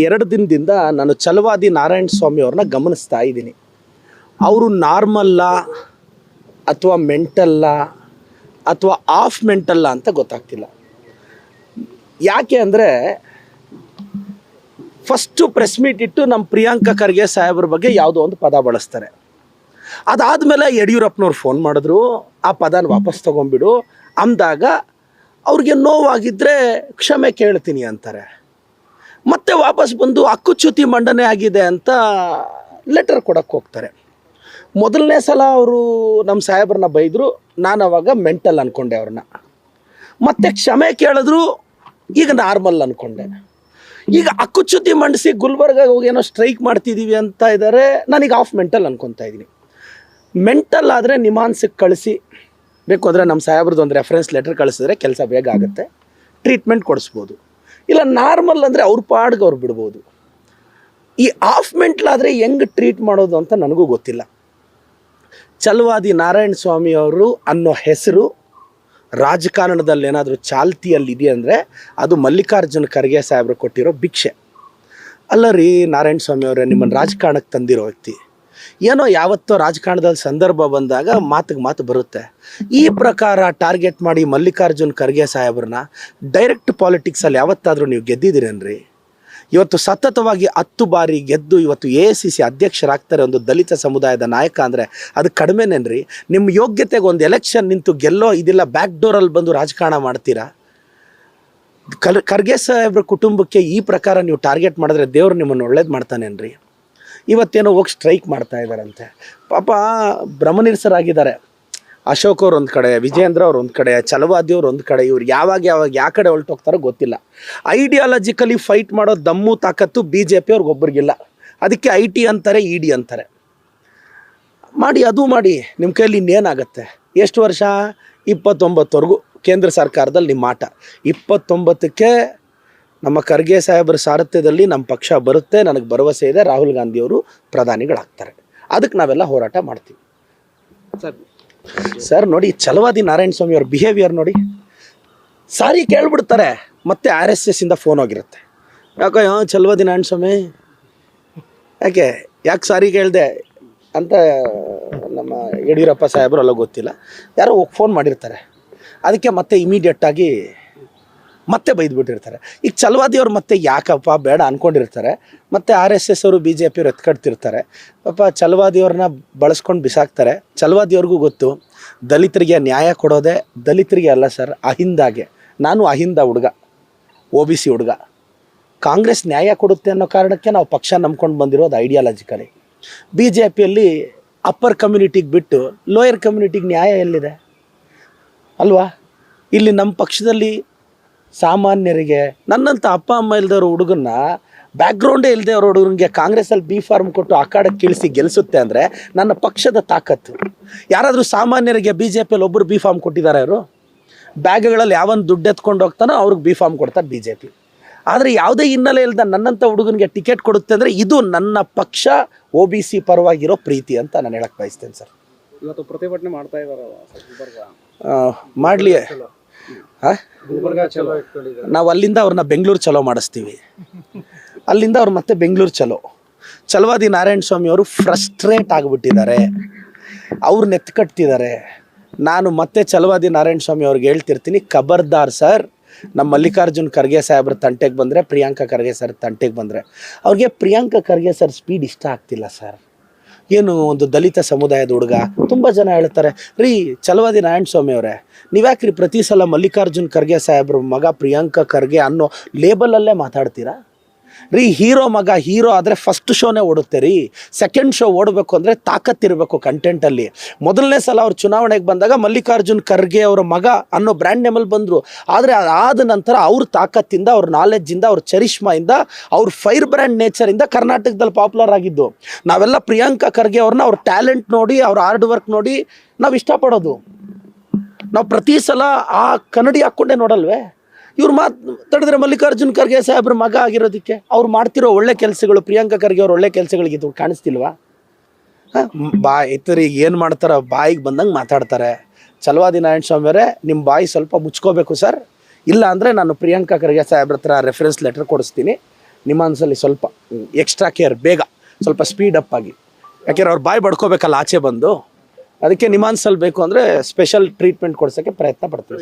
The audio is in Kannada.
ಎರಡು ದಿನದಿಂದ ನಾನು ಚಲವಾದಿ ನಾರಾಯಣ ಸ್ವಾಮಿ ಅವ್ರನ್ನ ಗಮನಿಸ್ತಾ ಇದ್ದೀನಿ. ಅವರು ನಾರ್ಮಲ್ಲ ಅಥವಾ ಮೆಂಟಲ್ಲ ಅಥವಾ ಆಫ್ ಮೆಂಟಲ್ಲ ಅಂತ ಗೊತ್ತಾಗ್ತಿಲ್ಲ. ಯಾಕೆ ಅಂದರೆ ಫಸ್ಟು ಪ್ರೆಸ್ ಮೀಟ್ ಇಟ್ಟು ನಮ್ಮ ಪ್ರಿಯಾಂಕಾ ಖರ್ಗೆ ಸಾಹೇಬ್ರ ಬಗ್ಗೆ ಯಾವುದೋ ಒಂದು ಪದ ಬಳಸ್ತಾರೆ. ಅದಾದಮೇಲೆ ಯಡಿಯೂರಪ್ಪನವ್ರು ಫೋನ್ ಮಾಡಿದ್ರು, ಆ ಪದನ ವಾಪಸ್ ತೊಗೊಂಬಿಡು ಅಂದಾಗ ಅವ್ರಿಗೆ ನೋವಾಗಿದ್ದರೆ ಕ್ಷಮೆ ಕೇಳ್ತೀನಿ ಅಂತಾರೆ. ಮತ್ತೆ ವಾಪಸ್ ಬಂದು ಹಕ್ಕುಚ್ಯುತಿ ಮಂಡನೆ ಆಗಿದೆ ಅಂತ ಲೆಟರ್ ಕೊಡಕ್ಕೆ ಹೋಗ್ತಾರೆ. ಮೊದಲನೇ ಸಲ ಅವರು ನಮ್ಮ ಸಾಹೇಬ್ರನ್ನ ಬೈದರು, ನಾನು ಅವಾಗ ಮೆಂಟಲ್ ಅಂದ್ಕೊಂಡೆ ಅವ್ರನ್ನ. ಮತ್ತೆ ಕ್ಷಮೆ ಕೇಳಿದ್ರು, ಈಗ ನಾರ್ಮಲ್ ಅಂದ್ಕೊಂಡೆ ಈಗ ಅಕ್ಕುಚ್ಯುತಿ ಮಂಡಿಸಿ ಗುಲ್ಬರ್ಗ ಹೋಗಿ ಏನೋ ಸ್ಟ್ರೈಕ್ ಮಾಡ್ತಿದ್ದೀವಿ ಅಂತ ಇದ್ದಾರೆ ನನಗೆ ಆಫ್ ಮೆಂಟಲ್ ಅಂದ್ಕೊತಾ ಇದ್ದೀನಿ. ಮೆಂಟಲ್ ಆದರೆ ನಿಮಾನ್ಸಕ್ಕೆ ಕಳಿಸಿ, ಬೇಕು ಅಂದರೆ ನಮ್ಮ ಸಾಹೇಬ್ರದ್ದು ಒಂದು ರೆಫರೆನ್ಸ್ ಲೆಟರ್ ಕಳಿಸಿದ್ರೆ ಕೆಲಸ ಬೇಗ ಆಗುತ್ತೆ ಟ್ರೀಟ್ಮೆಂಟ್ ಕೊಡಿಸ್ಬೋದು. ಇಲ್ಲ ನಾರ್ಮಲ್ ಅಂದರೆ ಅವ್ರ ಪಾಡ್ಗೆ ಅವ್ರು ಬಿಡ್ಬೋದು. ಈ ಆಫ್ ಮೆಂಟ್ಲಾದರೆ ಹೆಂಗೆ ಟ್ರೀಟ್ ಮಾಡೋದು ಅಂತ ನನಗೂ ಗೊತ್ತಿಲ್ಲ. ಚಲುವಾದಿ ನಾರಾಯಣ ಸ್ವಾಮಿ ಅವರು ಅನ್ನೋ ಹೆಸರು ರಾಜಕಾರಣದಲ್ಲಿ ಏನಾದರೂ ಚಾಲ್ತಿಯಲ್ಲಿ ಇದೆ ಅಂದರೆ ಅದು ಮಲ್ಲಿಕಾರ್ಜುನ ಖರ್ಗೆ ಸಾಹೇಬ್ರು ಕೊಟ್ಟಿರೋ ಭಿಕ್ಷೆ. ಅಲ್ಲ ರೀ ನಾರಾಯಣ ಸ್ವಾಮಿ ಅವರೇ, ನಿಮ್ಮನ್ನು ರಾಜಕಾರಣಕ್ಕೆ ತಂದಿರೋ ವ್ಯಕ್ತಿ. ಏನೋ ಯಾವತ್ತೋ ರಾಜಕಾರಣದಲ್ಲಿ ಸಂದರ್ಭ ಬಂದಾಗ ಮಾತಿಗೆ ಮಾತು ಬರುತ್ತೆ. ಈ ಪ್ರಕಾರ ಟಾರ್ಗೆಟ್ ಮಾಡಿ ಮಲ್ಲಿಕಾರ್ಜುನ್ ಖರ್ಗೆ ಸಾಹೇಬ್ರನ್ನ ಡೈರೆಕ್ಟ್ ಪಾಲಿಟಿಕ್ಸಲ್ಲಿ ಯಾವತ್ತಾದರೂ ನೀವು ಗೆದ್ದಿದ್ದೀರೇನ್ರಿ? ಇವತ್ತು ಸತತವಾಗಿ ಹತ್ತು ಬಾರಿ ಗೆದ್ದು ಇವತ್ತು ಎ ಸಿ ಸಿ ಅಧ್ಯಕ್ಷರಾಗ್ತಾರೆ ಒಂದು ದಲಿತ ಸಮುದಾಯದ ನಾಯಕ ಅಂದರೆ ಅದು ಕಡಿಮೆನೇನ್ರಿ? ನಿಮ್ಮ ಯೋಗ್ಯತೆಗೆ ಒಂದು ಎಲೆಕ್ಷನ್ ನಿಂತು ಗೆಲ್ಲೋ ಇದಿಲ್ಲ ಬ್ಯಾಕ್ ಡೋರಲ್ಲಿ ಬಂದು ರಾಜಕಾರಣ ಮಾಡ್ತೀರಾ? ಕರ್ ಖರ್ಗೆ ಸಾಹೇಬ್ರ ಕುಟುಂಬಕ್ಕೆ ಈ ಪ್ರಕಾರ ನೀವು ಟಾರ್ಗೆಟ್ ಮಾಡಿದ್ರೆ ದೇವ್ರು ನಿಮ್ಮನ್ನು ಒಳ್ಳೇದು ಮಾಡ್ತಾನೇನ್ರಿ? ಇವತ್ತೇನೋ ಹೋಗಿ ಸ್ಟ್ರೈಕ್ ಮಾಡ್ತಾ ಇದ್ದಾರಂತೆ ಪಾಪ ಭ್ರಮನಿರ್ಸರಾಗಿದ್ದಾರೆ. ಅಶೋಕ್ ಅವ್ರು ಒಂದು ಕಡೆ ವಿಜೇಂದ್ರ ಅವ್ರು ಒಂದು ಕಡೆ ಚಲವಾದಿ ಅವ್ರು ಒಂದು ಕಡೆ, ಇವ್ರು ಯಾವಾಗ ಯಾವಾಗ ಯಾವ ಕಡೆ ಹೊರಟೋಗ್ತಾರೋ ಗೊತ್ತಿಲ್ಲ. ಐಡಿಯಾಲಜಿಕಲಿ ಫೈಟ್ ಮಾಡೋ ದಮ್ಮು ತಾಕತ್ತು ಬಿ ಜೆ ಪಿ ಅವ್ರಿಗೊಬ್ಬರಿಗಿಲ್ಲ ಅದಕ್ಕೆ ಐ ಟಿ ಅಂತಾರೆ ಇ ಡಿ ಅಂತಾರೆ. ಮಾಡಿ, ಅದು ಮಾಡಿ ನಿಮ್ಮ ಕೈಯಲ್ಲಿ ಇನ್ನೇನಾಗುತ್ತೆ? ಎಷ್ಟು ವರ್ಷ? ಇಪ್ಪತ್ತೊಂಬತ್ತವರೆಗೂ ಕೇಂದ್ರ ಸರ್ಕಾರದಲ್ಲಿ ನಿಮ್ಮ ಆಟ ಇಪ್ಪತ್ತೊಂಬತ್ತಕ್ಕೆ ನಮ್ಮ ಖರ್ಗೆ ಸಾಹೇಬರ ಸಾರಥ್ಯದಲ್ಲಿ ನಮ್ಮ ಪಕ್ಷ ಬರುತ್ತೆ ನನಗೆ ಭರವಸೆ ಇದೆ ರಾಹುಲ್ ಗಾಂಧಿಯವರು ಪ್ರಧಾನಿಗಳಾಗ್ತಾರೆ. ಅದಕ್ಕೆ ನಾವೆಲ್ಲ ಹೋರಾಟ ಮಾಡ್ತೀವಿ. ಸರ್. ಸರ್ ನೋಡಿ ಚಲವಾದಿ ನಾರಾಯಣ ಸ್ವಾಮಿ ಅವ್ರ ಬಿಹೇವಿಯರ್ ನೋಡಿ. ಸಾರಿ ಕೇಳ್ಬಿಡ್ತಾರೆ ಮತ್ತೆ ಆರ್ ಎಸ್ ಎಸ್ ಇಂದ ಫೋನ್ ಹೋಗಿರುತ್ತೆ. ಯಾಕೋ ಹಾಂ ಛಲವಾದಿ ನಾರಾಯಣ ಸ್ವಾಮಿ? ಯಾಕೆ ಯಾಕೆ ಸಾರಿ ಕೇಳಿದೆ ಅಂತ ನಮ್ಮ ಯಡಿಯೂರಪ್ಪ ಸಾಹೇಬರು ಅಲ್ಲ ಗೊತ್ತಿಲ್ಲ. ಯಾರೋ ಫೋನ್ ಮಾಡಿರ್ತಾರೆ. ಅದಕ್ಕೆ ಮತ್ತೆ ಇಮಿಡಿಯೇಟಾಗಿ ಮತ್ತೆ ಬೈದ್ಬಿಟ್ಟಿರ್ತಾರೆ. ಈಗ ಚಲವಾದಿಯವ್ರು ಮತ್ತೆ ಯಾಕಪ್ಪ ಬೇಡ ಅನ್ಕೊಂಡಿರ್ತಾರೆ. ಮತ್ತೆ ಆರ್ ಎಸ್ ಎಸ್ ಅವರು ಬಿ ಜೆ ಪಿಯವ್ರು ಎತ್ಕಡ್ತಿರ್ತಾರೆ ಪಾಪ ಚಲವಾದಿಯವ್ರನ್ನ ಬಳಸ್ಕೊಂಡು ಬಿಸಾಕ್ತಾರೆ. ಚಲವಾದಿಯವ್ರಿಗೂ ಗೊತ್ತು, ದಲಿತರಿಗೆ ನ್ಯಾಯ ಕೊಡೋದೇ ದಲಿತರಿಗೆ ಅಲ್ಲ ಸರ್, ಅಹಿಂದಾಗೆ. ನಾನು ಅಹಿಂದ ಹುಡುಗ, ಒ ಬಿ ಸಿ ಹುಡುಗ. ಕಾಂಗ್ರೆಸ್ ನ್ಯಾಯ ಕೊಡುತ್ತೆ ಅನ್ನೋ ಕಾರಣಕ್ಕೆ ನಾವು ಪಕ್ಷ ನಂಬ್ಕೊಂಡು ಬಂದಿರೋದು ಐಡಿಯಾಲಜಿಕಲಿ. ಬಿ ಜೆ ಪಿಯಲ್ಲಿ ಅಪ್ಪರ್ ಕಮ್ಯುನಿಟಿಗೆ ಬಿಟ್ಟು ಲೋಯರ್ ಕಮ್ಯುನಿಟಿಗೆ ನ್ಯಾಯ ಎಲ್ಲಿದೆ? ಅಲ್ವಾ? ಇಲ್ಲಿ ನಮ್ಮ ಪಕ್ಷದಲ್ಲಿ ಸಾಮಾನ್ಯರಿಗೆ ನನ್ನಂಥ ಅಪ್ಪ ಅಮ್ಮ ಇಲ್ದವ್ರ ಹುಡುಗನ್ನ ಬ್ಯಾಕ್ಗ್ರೌಂಡೇ ಇಲ್ಲದೆ ಅವ್ರ ಹುಡುಗನಿಗೆ ಕಾಂಗ್ರೆಸ್ಸಲ್ಲಿ ಬಿ ಫಾರ್ಮ್ ಕೊಟ್ಟು ಅಖಾಡಕ್ಕೆ ಕೀಳಿಸಿ ಗೆಲ್ಲಿಸುತ್ತೆ ಅಂದರೆ ನನ್ನ ಪಕ್ಷದ ತಾಕತ್ತು. ಯಾರಾದರೂ ಸಾಮಾನ್ಯರಿಗೆ ಬಿ ಜೆ ಪಿಯಲ್ಲಿ ಒಬ್ಬರು ಬಿ ಫಾರ್ಮ್ ಕೊಟ್ಟಿದ್ದಾರೆ ಅವರು ಬ್ಯಾಗ್ಗಳಲ್ಲಿ ಯಾವೊಂದು ದುಡ್ಡು ಎತ್ಕೊಂಡು ಹೋಗ್ತಾನೋ ಅವ್ರಿಗೆ ಬಿ ಫಾರ್ಮ್ ಕೊಡ್ತಾರೆ ಬಿ ಜೆ ಪಿ ಆದರೆ ಯಾವುದೇ ಹಿನ್ನೆಲೆ ಇಲ್ಲದ ನನ್ನಂಥ ಹುಡುಗನಿಗೆ ಟಿಕೆಟ್ ಕೊಡುತ್ತೆ ಅಂದರೆ ಇದು ನನ್ನ ಪಕ್ಷ ಒ ಬಿ ಸಿ ಪರವಾಗಿರೋ ಪ್ರೀತಿ ಅಂತ ನಾನು ಹೇಳಕ್ಕೆ ಬಯಸ್ತೇನೆ ಸರ್. ಇವತ್ತು ಪ್ರತಿಭಟನೆ ಮಾಡ್ತಾ ಇದ್ದಾರೆ ಮಾಡಲಿ ಹಾಂ ಗುಲ್ಬರ್ಗ ಚಲೋ ಇಟ್ಕೊಂಡಿದ್ದಾರೆ ನಾವು ಅಲ್ಲಿಂದ ಅವ್ರನ್ನ ಬೆಂಗಳೂರು ಚಲೋ ಮಾಡಿಸ್ತೀವಿ. ಅಲ್ಲಿಂದ ಅವ್ರು ಮತ್ತೆ ಬೆಂಗಳೂರು ಚಲೋ. ಚಲವಾದಿ ನಾರಾಯಣ ಸ್ವಾಮಿ ಅವರು ಫ್ರಸ್ಟ್ರೇಟ್ ಆಗಿಬಿಟ್ಟಿದ್ದಾರೆ. ಅವ್ರು ಎತ್ಕಟ್ತಿದ್ದಾರೆ ನಾನು ಮತ್ತೆ ಚಲವಾದಿ ನಾರಾಯಣ ಸ್ವಾಮಿ ಅವ್ರಿಗೆ ಹೇಳ್ತಿರ್ತೀನಿ ಖಬರ್ದಾರ್ ಸರ್ ನಮ್ಮ ಮಲ್ಲಿಕಾರ್ಜುನ್ ಖರ್ಗೆ ಸಾಹೇಬ್ರ ತಂಟೆಗೆ ಬಂದರೆ ಪ್ರಿಯಾಂಕಾ ಖರ್ಗೆ ಸರ್ ತಂಟೆಗೆ ಬಂದರೆ. ಅವ್ರಿಗೆ ಪ್ರಿಯಾಂಕಾ ಖರ್ಗೆ ಸರ್ ಸ್ಪೀಡ್ ಇಷ್ಟ ಆಗ್ತಿಲ್ಲ ಸರ್. ಏನು ಒಂದು ದಲಿತ ಸಮುದಾಯದ ಹುಡುಗ? ತುಂಬ ಜನ ಹೇಳ್ತಾರೆ, ರೀ ಚಲವಾದಿ ನಾರಾಯಣ ಸ್ವಾಮಿ ಅವರೇ, ನೀವ್ಯಾಕ್ರಿ ಪ್ರತಿ ಸಲ ಮಲ್ಲಿಕಾರ್ಜುನ್ ಖರ್ಗೆ ಸಾಹೇಬ್ರ ಮಗ ಪ್ರಿಯಾಂಕಾ ಖರ್ಗೆ ಅನ್ನೋ ಲೇಬಲಲ್ಲೇ ಮಾತಾಡ್ತೀರಾ? ರೀ, ಹೀರೋ ಮಗ, ಹೀರೋ ಆದರೆ ಫಸ್ಟ್ ಶೋನೇ ಓಡುತ್ತೆ ರೀ. ಸೆಕೆಂಡ್ ಶೋ ಓಡಬೇಕು ಅಂದರೆ ತಾಕತ್ತಿರಬೇಕು ಕಂಟೆಂಟಲ್ಲಿ ಮೊದಲನೇ ಸಲ ಅವ್ರು ಚುನಾವಣೆಗೆ ಬಂದಾಗ ಮಲ್ಲಿಕಾರ್ಜುನ್ ಖರ್ಗೆ ಅವರ ಮಗ ಅನ್ನೋ ಬ್ರ್ಯಾಂಡ್ ನೇಮಲ್ಲಿ ಬಂದರು. ಆದರೆ ಅದಾದ ನಂತರ ಅವ್ರ ತಾಕತ್ತಿಂದ, ಅವ್ರ ನಾಲೆಜ್ಜಿಂದ ಅವ್ರ ಚರಿಷ್ಮಾಯಿಂದ ಅವ್ರ ಫೈರ್ ಬ್ರ್ಯಾಂಡ್ ನೇಚರಿಂದ ಕರ್ನಾಟಕದಲ್ಲಿ ಪಾಪ್ಯುಲರ್ ಆಗಿದ್ದು. ನಾವೆಲ್ಲ ಪ್ರಿಯಾಂಕಾ ಖರ್ಗೆ ಅವ್ರನ್ನ ಅವ್ರ ಟ್ಯಾಲೆಂಟ್ ನೋಡಿ, ಅವ್ರ ಹಾರ್ಡ್ ವರ್ಕ್ ನೋಡಿ ನಾವು ಇಷ್ಟಪಡೋದು. ನಾವು ಪ್ರತಿ ಸಲ ಆ ಕನ್ನಡಿ ಹಾಕ್ಕೊಂಡೇ ನೋಡಲ್ವೇ? ಇವ್ರು ಮಾತಾಡಿದ್ರೆ ಮಲ್ಲಿಕಾರ್ಜುನ್ ಖರ್ಗೆ ಸಾಹೇಬ್ರ ಮಗ ಆಗಿರೋದಕ್ಕೆ. ಅವ್ರು ಮಾಡ್ತಿರೋ ಒಳ್ಳೆ ಕೆಲಸಗಳು, ಪ್ರಿಯಾಂಕಾ ಖರ್ಗೆ ಅವ್ರ ಒಳ್ಳೆ ಕೆಲಸಗಳಿಗೆ ಇದು ಕಾಣಿಸ್ತಿಲ್ವಾ? ಬಾ ಇತರಿಗೆ ಏನು ಮಾಡ್ತಾರೆ ಬಾಯಿಗೆ ಬಂದಂಗೆ ಮಾತಾಡ್ತಾರೆ. ಚಲವಾದಿ ನಾರಾಯಣ ಸ್ವಾಮಿ ಅವರೇ ನಿಮ್ಮ ಬಾಯಿ ಸ್ವಲ್ಪ ಮುಚ್ಕೋಬೇಕು ಸರ್. ಇಲ್ಲ ಅಂದರೆ ನಾನು ಪ್ರಿಯಾಂಕಾ ಖರ್ಗೆ ಸಾಹೇಬ್ರ ಹತ್ರ ರೆಫರೆನ್ಸ್ ಲೆಟರ್ ಕೊಡಿಸ್ತೀನಿ. ನಿಮಾನ್ಸಲ್ಲಿ ಸ್ವಲ್ಪ ಎಕ್ಸ್ಟ್ರಾ ಕೇರ್ ಬೇಗ, ಸ್ವಲ್ಪ ಸ್ಪೀಡ್ ಅಪ್ ಆಗಿ. ಯಾಕೆಂದ್ರೆ ಅವ್ರು ಬಾಯಿ ಬಡ್ಕೋಬೇಕಲ್ಲ, ಆಚೆ ಬಂದು. ಅದಕ್ಕೆ ನಿಮಾನ್ಸಲ್ಲಿ ಬೇಕು ಅಂದರೆ ಸ್ಪೆಷಲ್ ಟ್ರೀಟ್ಮೆಂಟ್ ಕೊಡ್ಸೋಕ್ಕೆ ಪ್ರಯತ್ನ ಪಡ್ತೀವಿ